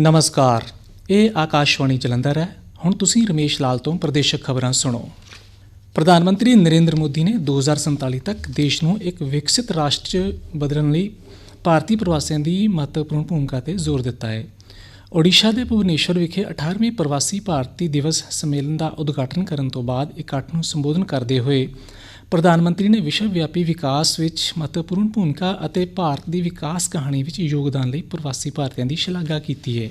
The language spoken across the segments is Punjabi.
ਨਮਸਕਾਰ। ਇਹ ਆਕਾਸ਼ਵਾਣੀ ਜਲੰਧਰ ਹੈ। ਹੁਣ ਤੁਸੀਂ ਰਮੇਸ਼ ਲਾਲ ਤੋਂ ਪ੍ਰਦੇਸ਼ਕ ਖਬਰਾਂ ਸੁਣੋ। ਪ੍ਰਧਾਨ ਮੰਤਰੀ ਨਰਿੰਦਰ ਮੋਦੀ ਨੇ 2047 ਤੱਕ ਦੇਸ਼ ਨੂੰ ਇੱਕ ਵਿਕਸਿਤ ਰਾਸ਼ਟਰ 'ਚ ਬਦਲਣ ਲਈ ਭਾਰਤੀ ਪ੍ਰਵਾਸੀਆਂ ਦੀ ਮਹੱਤਵਪੂਰਨ ਭੂਮਿਕਾ ਤੇ ਜ਼ੋਰ ਦਿੱਤਾ ਹੈ। ਓਡੀਸ਼ਾ ਦੇ ਭੁਵਨੇਸ਼ਵਰ ਵਿਖੇ 18ਵੇਂ ਪ੍ਰਵਾਸੀ ਭਾਰਤੀ ਦਿਵਸ ਸੰਮੇਲਨ ਦਾ ਉਦਘਾਟਨ ਕਰਨ ਤੋਂ ਬਾਅਦ ਇਕੱਠ ਨੂੰ ਸੰਬੋਧਨ ਕਰਦੇ ਹੋਏ ਪ੍ਰਧਾਨ ਮੰਤਰੀ ਨੇ ਵਿਸ਼ਵ ਵਿਆਪੀ ਵਿਕਾਸ ਵਿੱਚ ਮਹੱਤਵਪੂਰਨ ਭੂਮਿਕਾ ਅਤੇ ਭਾਰਤ ਦੀ ਵਿਕਾਸ ਕਹਾਣੀ ਵਿੱਚ ਯੋਗਦਾਨ ਲਈ ਪ੍ਰਵਾਸੀ ਭਾਰਤੀਆਂ ਦੀ ਸ਼ਲਾਘਾ ਕੀਤੀ ਹੈ।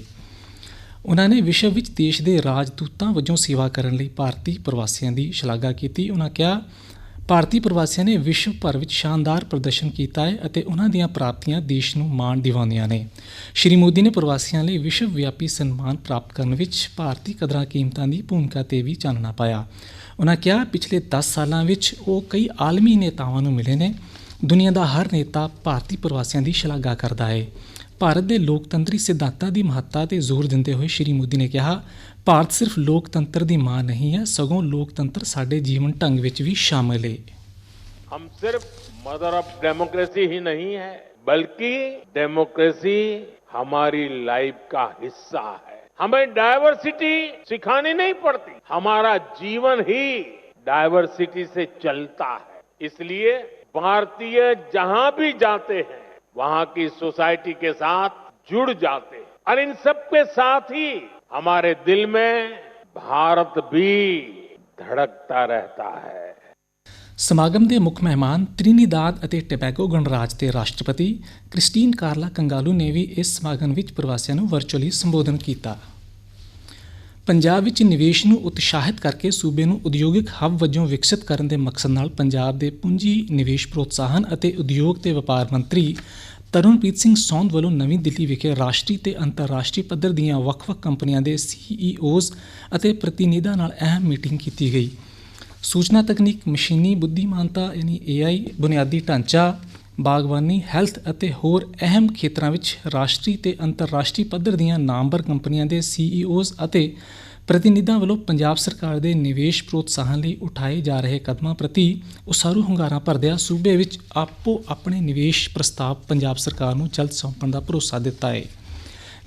ਉਹਨਾਂ ਨੇ ਵਿਸ਼ਵ ਵਿੱਚ ਦੇਸ਼ ਦੇ ਰਾਜਦੂਤਾਂ ਵਜੋਂ ਸੇਵਾ ਕਰਨ ਲਈ ਭਾਰਤੀ ਪ੍ਰਵਾਸੀਆਂ ਦੀ ਸ਼ਲਾਘਾ ਕੀਤੀ। ਉਹਨਾਂ ਕਿਹਾ, ਭਾਰਤੀ ਪ੍ਰਵਾਸੀਆਂ ਨੇ ਵਿਸ਼ਵ ਭਰ ਵਿੱਚ ਸ਼ਾਨਦਾਰ ਪ੍ਰਦਰਸ਼ਨ ਕੀਤਾ ਹੈ ਅਤੇ ਉਹਨਾਂ ਦੀਆਂ ਪ੍ਰਾਪਤੀਆਂ ਦੇਸ਼ ਨੂੰ ਮਾਣ ਦਿਵਾਉਂਦੀਆਂ ਨੇ। ਸ਼੍ਰੀ ਮੋਦੀ ਨੇ ਪ੍ਰਵਾਸੀਆਂ ਲਈ ਵਿਸ਼ਵ ਵਿਆਪੀ ਸਨਮਾਨ ਪ੍ਰਾਪਤ ਕਰਨ ਵਿੱਚ ਭਾਰਤੀ ਕਦਰਾਂ ਕੀਮਤਾਂ ਦੀ ਭੂਮਿਕਾ ਤੇ ਵੀ ਚਾਨਣਾ ਪਾਇਆ। ਉਹਨਾਂ ਕਿਹਾ ਪਿਛਲੇ 10 ਸਾਲਾਂ ਵਿੱਚ ਉਹ ਕਈ ਆਲਮੀ ਨੇਤਾਵਾਂ ਨੂੰ ਮਿਲੇ ਨੇ ਦੁਨੀਆ ਦਾ ਹਰ ਨੇਤਾ ਭਾਰਤੀ ਪ੍ਰਵਾਸੀਆਂ ਦੀ ਸ਼ਲਾਘਾ ਕਰਦਾ ਹੈ ਭਾਰਤ ਦੇ ਲੋਕਤੰਤਰੀ ਸਿਧਾਂਤਾਂ ਦੀ ਮਹੱਤਤਾ ਤੇ ਜ਼ੋਰ ਦਿੰਦੇ ਹੋਏ ਸ਼੍ਰੀ ਮੋਦੀ ਨੇ ਕਿਹਾ ਭਾਰਤ ਸਿਰਫ ਲੋਕਤੰਤਰ ਦੀ ਮਾਂ ਨਹੀਂ ਹੈ ਸਗੋਂ ਲੋਕਤੰਤਰ ਸਾਡੇ ਜੀਵਨ ਢੰਗ ਵਿੱਚ ਵੀ ਸ਼ਾਮਲ ਹੈ हम सिर्फ मदर ऑफ डेमोक्रेसी ही नहीं है बल्कि डेमोक्रेसी हमारी लाइफ का हिस्सा है हमें डायवर्सिटी सिखानी नहीं पड़ती। हमारा जीवन ही डायवर्सिटी से चलता है। इसलिए भारतीय जहाँ भी जाते हैं, वहाँ की सोसाइटी के साथ जुड़ जाते हैं। और इन सबके साथ ही हमारे दिल में भारत भी धड़कता रहता है। ਸਮਾਗਮ ਦੇ ਮੁੱਖ ਮਹਿਮਾਨ ਤ੍ਰਿਨੀਦਾਦ ਅਤੇ ਟਬੈਗੋ ਗਣਰਾਜ ਦੇ ਰਾਸ਼ਟਰਪਤੀ ਕ੍ਰਿਸਟੀਨ ਕਾਰਲਾ ਕੰਗਾਲੂ ਨੇ ਵੀ ਇਸ ਸਮਾਗਮ ਵਿੱਚ ਪ੍ਰਵਾਸੀਆਂ ਨੂੰ ਵਰਚੁਅਲੀ ਸੰਬੋਧਨ ਕੀਤਾ। ਪੰਜਾਬ ਵਿੱਚ ਨਿਵੇਸ਼ ਨੂੰ ਉਤਸ਼ਾਹਿਤ ਕਰਕੇ ਸੂਬੇ ਨੂੰ ਉਦਯੋਗਿਕ ਹੱਬ ਵਜੋਂ ਵਿਕਸਿਤ ਕਰਨ ਦੇ ਮਕਸਦ ਨਾਲ ਪੰਜਾਬ ਦੇ ਪੂੰਜੀ ਨਿਵੇਸ਼ ਪ੍ਰੋਤਸਾਹਨ ਅਤੇ ਉਦਯੋਗ ਤੇ ਵਪਾਰ ਮੰਤਰੀ ਤਰੁਣਪ੍ਰੀਤ ਸਿੰਘ ਸੌਂਦ ਵੱਲੋਂ ਨਵੀਂ ਦਿੱਲੀ ਵਿਖੇ ਰਾਸ਼ਟਰੀ ਤੇ ਅੰਤਰਰਾਸ਼ਟਰੀ ਪੱਧਰ ਦੀਆਂ ਵੱਖ-ਵੱਖ ਕੰਪਨੀਆਂ ਦੇ ਸੀਈਓਜ਼ ਅਤੇ ਪ੍ਰਤੀਨਿਧਾਂ ਨਾਲ ਅਹਿਮ ਮੀਟਿੰਗ ਕੀਤੀ ਗਈ। ਸੂਚਨਾ ਤਕਨੀਕ, ਮਸ਼ੀਨੀ ਬੁੱਧੀਮਾਨਤਾ ਯਾਨੀ AI ਬੁਨਿਆਦੀ ਢਾਂਚਾ, ਬਾਗਬਾਨੀ, ਹੈਲਥ ਅਤੇ ਹੋਰ ਅਹਿਮ ਖੇਤਰਾਂ ਵਿੱਚ ਰਾਸ਼ਟਰੀ ਤੇ ਅੰਤਰਰਾਸ਼ਟਰੀ ਪੱਧਰ ਦੀਆਂ ਨਾਮਵਰ ਕੰਪਨੀਆਂ ਦੇ ਸੀਈਓਜ਼ ਅਤੇ ਪ੍ਰਤੀਨਿਧਾਂ ਵੱਲੋਂ ਪੰਜਾਬ ਸਰਕਾਰ ਦੇ ਨਿਵੇਸ਼ ਪ੍ਰੋਤਸਾਹਨ ਲਈ ਉਠਾਏ ਜਾ ਰਹੇ ਕਦਮਾਂ ਪ੍ਰਤੀ ਉਸਾਰੂ ਹੁੰਗਾਰਾ ਭਰਦਿਆਂ ਸੂਬੇ ਵਿੱਚ ਆਪੋ ਆਪਣੇ ਨਿਵੇਸ਼ ਪ੍ਰਸਤਾਵ ਪੰਜਾਬ ਸਰਕਾਰ ਨੂੰ ਜਲਦ ਸੌਂਪਣ ਦਾ ਭਰੋਸਾ ਦਿੱਤਾ ਹੈ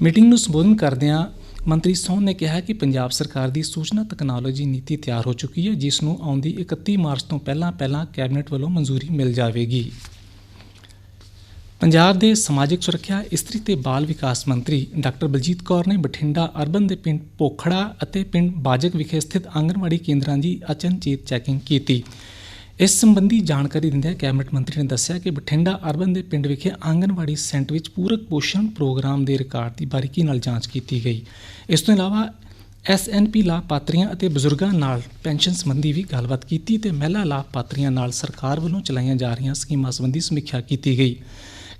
ਮੀਟਿੰਗ ਨੂੰ ਸੰਬੋਧਨ ਕਰਦਿਆਂ ਮੰਤਰੀ ਸੋਨ ਨੇ ਕਿਹਾ ਕਿ ਪੰਜਾਬ ਸਰਕਾਰ ਦੀ ਸੂਚਨਾ ਤਕਨਾਲੋਜੀ ਨੀਤੀ ਤਿਆਰ ਹੋ ਚੁੱਕੀ ਹੈ, ਜਿਸ ਨੂੰ ਆਉਂਦੀ 31 ਮਾਰਚ ਤੋਂ ਪਹਿਲਾਂ ਪਹਿਲਾਂ ਕੈਬਨਿਟ ਵੱਲੋਂ ਮਨਜ਼ੂਰੀ ਮਿਲ ਜਾਵੇਗੀ। ਪੰਜਾਬ ਦੇ ਸਮਾਜਿਕ ਸੁਰੱਖਿਆ, ਇਸਤਰੀ ਤੇ ਬਾਲ ਵਿਕਾਸ ਮੰਤਰੀ ਡਾਕਟਰ ਬਲਜੀਤ ਕੌਰ ਨੇ ਬਠਿੰਡਾ ਅਰਬਨ ਦੇ ਪਿੰਡ ਪੋਖੜਾ ਅਤੇ ਪਿੰਡ ਬਾਜਕ ਵਿਖੇ ਸਥਿਤ ਆਂਗਣਵਾੜੀ ਕੇਂਦਰਾਂ ਦੀ ਅਚਨਚੇਤ ਚੈਕਿੰਗ ਕੀਤੀ। ਇਸ ਸੰਬੰਧੀ ਜਾਣਕਾਰੀ ਦਿੰਦਿਆਂ ਕੈਬਨਿਟ ਮੰਤਰੀ ਨੇ ਦੱਸਿਆ ਕਿ ਬਠਿੰਡਾ ਅਰਬਨ ਦੇ ਪਿੰਡ ਵਿਖੇ ਆਂਗਣਵਾੜੀ ਸੈਂਟਰ ਵਿੱਚ ਪੂਰਕ ਪੋਸ਼ਣ ਪ੍ਰੋਗਰਾਮ ਦੇ ਰਿਕਾਰਡ ਦੀ ਬਾਰੀਕੀ ਨਾਲ ਜਾਂਚ ਕੀਤੀ ਗਈ। ਇਸ ਤੋਂ ਇਲਾਵਾ ਐਸਐਨਪੀ ਲਾਭਪਾਤਰੀਆਂ ਅਤੇ ਬਜ਼ੁਰਗਾਂ ਨਾਲ ਪੈਨਸ਼ਨ ਸੰਬੰਧੀ ਵੀ ਗੱਲਬਾਤ ਕੀਤੀ ਤੇ ਮਹਿਲਾ ਲਾਭਪਾਤਰੀਆਂ ਨਾਲ ਸਰਕਾਰ ਵੱਲੋਂ ਚਲਾਈਆਂ ਜਾ ਰਹੀਆਂ ਸਕੀਮਾਂ ਸੰਬੰਧੀ ਸਮੀਖਿਆ ਕੀਤੀ ਗਈ।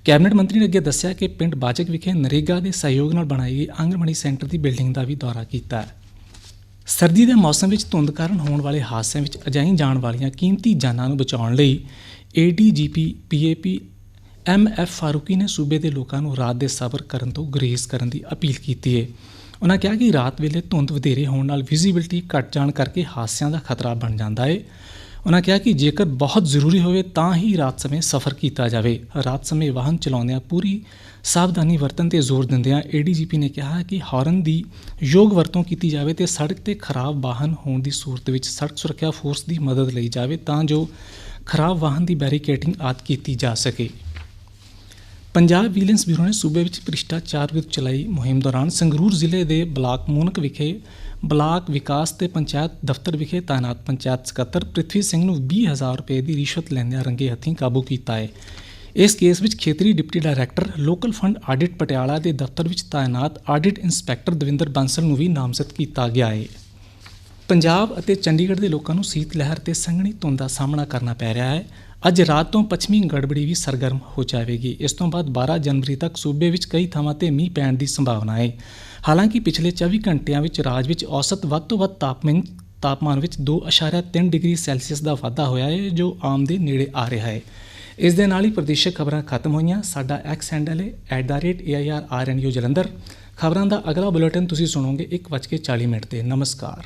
ਕੈਬਨਿਟ ਮੰਤਰੀ ਨੇ ਅੱਗੇ ਦੱਸਿਆ ਕਿ ਪਿੰਡ ਬਾਜਕ ਵਿਖੇ ਨਰੇਗਾ ਦੇ ਸਹਿਯੋਗ ਨਾਲ ਬਣਾਈ ਗਈ ਆਂਗਣਵਾੜੀ ਸੈਂਟਰ ਦੀ ਬਿਲਡਿੰਗ ਦਾ ਵੀ ਦੌਰਾ ਕੀਤਾ। ਹੈ ਸਰਦੀ ਦੇ ਮੌਸਮ ਵਿੱਚ ਧੁੰਦ ਕਾਰਨ ਹੋਣ ਵਾਲੇ ਹਾਦਸਿਆਂ ਵਿੱਚ ਅਜਾਈ ਜਾਣ ਵਾਲੀਆਂ ਕੀਮਤੀ ਜਾਨਾਂ ਨੂੰ ਬਚਾਉਣ ਲਈ ਏਡੀਜੀਪੀ ਪੀਏਪੀ ਐਮਐਫ ਫਾਰੂਕੀ ਨੇ ਸੂਬੇ ਦੇ ਲੋਕਾਂ ਨੂੰ ਰਾਤ ਦੇ ਸਫ਼ਰ ਕਰਨ ਤੋਂ ਗੁਰੇਜ਼ ਕਰਨ ਦੀ ਅਪੀਲ ਕੀਤੀ ਹੈ। ਉਹਨਾਂ ਕਿਹਾ ਕਿ ਰਾਤ ਵੇਲੇ ਧੁੰਦ ਵਧੇਰੇ ਹੋਣ ਨਾਲ ਵਿਜ਼ਿਬਿਲਟੀ ਘਟ ਜਾਣ ਕਰਕੇ ਹਾਦਸਿਆਂ ਦਾ ਖਤਰਾ ਬਣ ਜਾਂਦਾ ਹੈ। ਉਹਨਾਂ ਕਿਹਾ ਕਿ ਜੇਕਰ ਬਹੁਤ ਜ਼ਰੂਰੀ ਹੋਵੇ ਤਾਂ ਹੀ ਰਾਤ ਸਮੇਂ ਸਫ਼ਰ ਕੀਤਾ ਜਾਵੇ। ਰਾਤ ਸਮੇਂ ਵਾਹਨ ਚਲਾਉਂਦਿਆਂ ਪੂਰੀ ਸਾਵਧਾਨੀ ਵਰਤਣ ਤੇ ਜ਼ੋਰ ਦਿੰਦਿਆਂ ਏਡੀਜੀਪੀ ਨੇ ਕਿਹਾ ਕਿ ਹਾਰਨ ਦੀ ਯੋਗ ਵਰਤੋਂ ਕੀਤੀ ਜਾਵੇ ਤੇ ਸੜਕ ਤੇ ਖਰਾਬ ਵਾਹਨ ਹੋਣ ਦੀ ਸੂਰਤ ਵਿੱਚ ਸੜਕ ਸੁਰੱਖਿਆ ਫੋਰਸ ਦੀ ਮਦਦ ਲਈ ਜਾਵੇ ਤਾਂ ਜੋ ਖਰਾਬ ਵਾਹਨ ਦੀ ਬੈਰੀਕੇਟਿੰਗ ਆਦਿ ਕੀਤੀ ਜਾ ਸਕੇ। ਪੰਜਾਬ ਵਿਜੀਲੈਂਸ ਬਿਊਰੋ ਨੇ ਸੂਬੇ ਵਿੱਚ ਭ੍ਰਿਸ਼ਟਾਚਾਰ ਵਿਰੁੱਧ ਚਲਾਈ ਮੁਹਿੰਮ ਦੌਰਾਨ ਸੰਗਰੂਰ ਜ਼ਿਲ੍ਹੇ ਦੇ ਬਲਾਕ ਮੂਨਕ ਵਿਖੇ ਬਲਾਕ ਵਿਕਾਸ ਤੇ ਪੰਚਾਇਤ ਦਫ਼ਤਰ ਵਿਖੇ ਤਾਇਨਾਤ ਪੰਚਾਇਤ ਸਕੱਤਰ ਪ੍ਰਿਥਵੀ ਸਿੰਘ ਨੂੰ 20000 ਰੁਪਏ ਦੀ ਰਿਸ਼ਵਤ ਲੈਂਦਿਆਂ ਰੰਗੇ ਹੱਥੀਂ ਕਾਬੂ ਕੀਤਾ ਹੈ। ਇਸ ਕੇਸ ਵਿੱਚ ਖੇਤਰੀ deputy director, local fund audit Patiala ਦੇ ਦਫ਼ਤਰ ਵਿੱਚ ਤਾਇਨਾਤ ਆਡਿਟ ਇੰਸਪੈਕਟਰ ਦਵਿੰਦਰ ਬਾਂਸਲ ਨੂੰ ਵੀ ਨਾਮਜ਼ਦ ਕੀਤਾ ਗਿਆ ਹੈ। ਪੰਜਾਬ ਅਤੇ ਚੰਡੀਗੜ੍ਹ ਦੇ ਲੋਕਾਂ ਨੂੰ ਸੀਤ ਲਹਿਰ ਤੇ ਸੰਘਣੀ ਧੁੰਦ ਦਾ ਸਾਹਮਣਾ ਕਰਨਾ ਪੈ ਰਿਹਾ ਹੈ। ਅੱਜ ਰਾਤ ਤੋਂ ਪੱਛਮੀ ਗੜਬੜੀ ਵੀ ਸਰਗਰਮ ਹੋ ਜਾਵੇਗੀ। ਇਸ ਤੋਂ ਬਾਅਦ 12 ਜਨਵਰੀ ਤੱਕ ਸੂਬੇ ਵਿੱਚ ਕਈ ਥਾਵਾਂ ਤੇ ਮੀਂਹ ਪੈਣ ਦੀ ਸੰਭਾਵਨਾ ਹੈ। ਹਾਲਾਂਕਿ ਪਿਛਲੇ 24 ਘੰਟਿਆਂ ਵਿੱਚ ਰਾਜ ਵਿੱਚ ਔਸਤ ਵੱਧ ਤੋਂ ਵੱਧ ਤਾਪਮਾਨ ਤਾਪਮਾਨ ਵਿੱਚ 2.3 ਡਿਗਰੀ ਸੈਲਸੀਅਸ ਦਾ ਵਾਧਾ ਹੋਇਆ ਹੈ, ਜੋ ਆਮ ਦੇ ਨੇੜੇ ਆ ਰਿਹਾ ਹੈ। ਇਸ ਦੇ ਨਾਲ ਹੀ ਪ੍ਰਦੇਸ਼ਕ ਖਬਰਾਂ ਖਤਮ ਹੋਈਆਂ। ਸਾਡਾ ਐਕਸ ਹੈਂਡਲ ਹੈ @airrnu ਜਲੰਧਰ। ਖਬਰਾਂ ਦਾ ਅਗਲਾ ਬੁਲੇਟਿਨ ਤੁਸੀਂ ਸੁਣੋਗੇ 1:40 ਮਿੰਟ ਤੇ। ਨਮਸਕਾਰ।